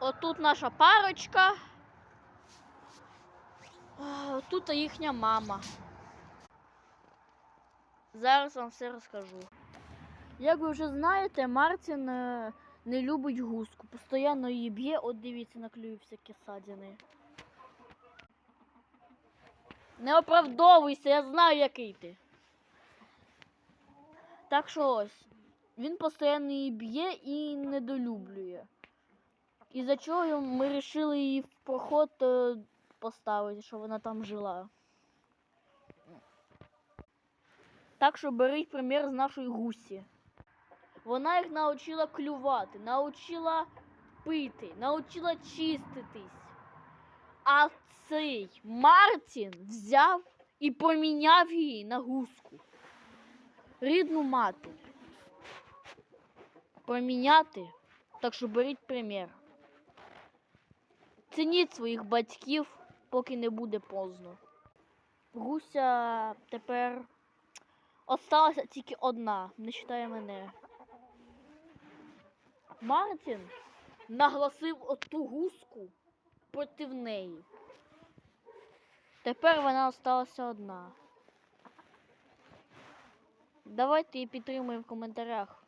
Отут наша парочка. Тут їхня мама. Зараз вам все розкажу. Як ви вже знаєте, Мартін е, не любить гуску. Постійно її б'є, от дивіться, на клюві всякі садини. Не оправдовуйся, я знаю, який ти. Так що ось. Він постійно її б'є і недолюблює. І за чого ми вирішили її в проход е, поставити, щоб вона там жила. Так що беріть примір з нашої гусі. Вона їх навчила клювати, навчила пити, навчила чиститись. А цей Мартін взяв і поміняв її на гуску. Рідну мати. Поміняти. Так що беріть примір. Цініть своїх батьків, поки не буде поздно. Гуся тепер осталася тільки одна, не вважає мене. Мартін нагласив оту гуску проти неї. Тепер вона осталася одна. Давайте її підтримуємо в коментарях.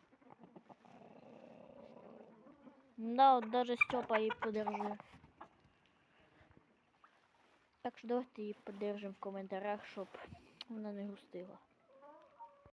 Да, от даже Степа її подержи. Так що давайте її подержимо в коментарях, щоб вона не густила.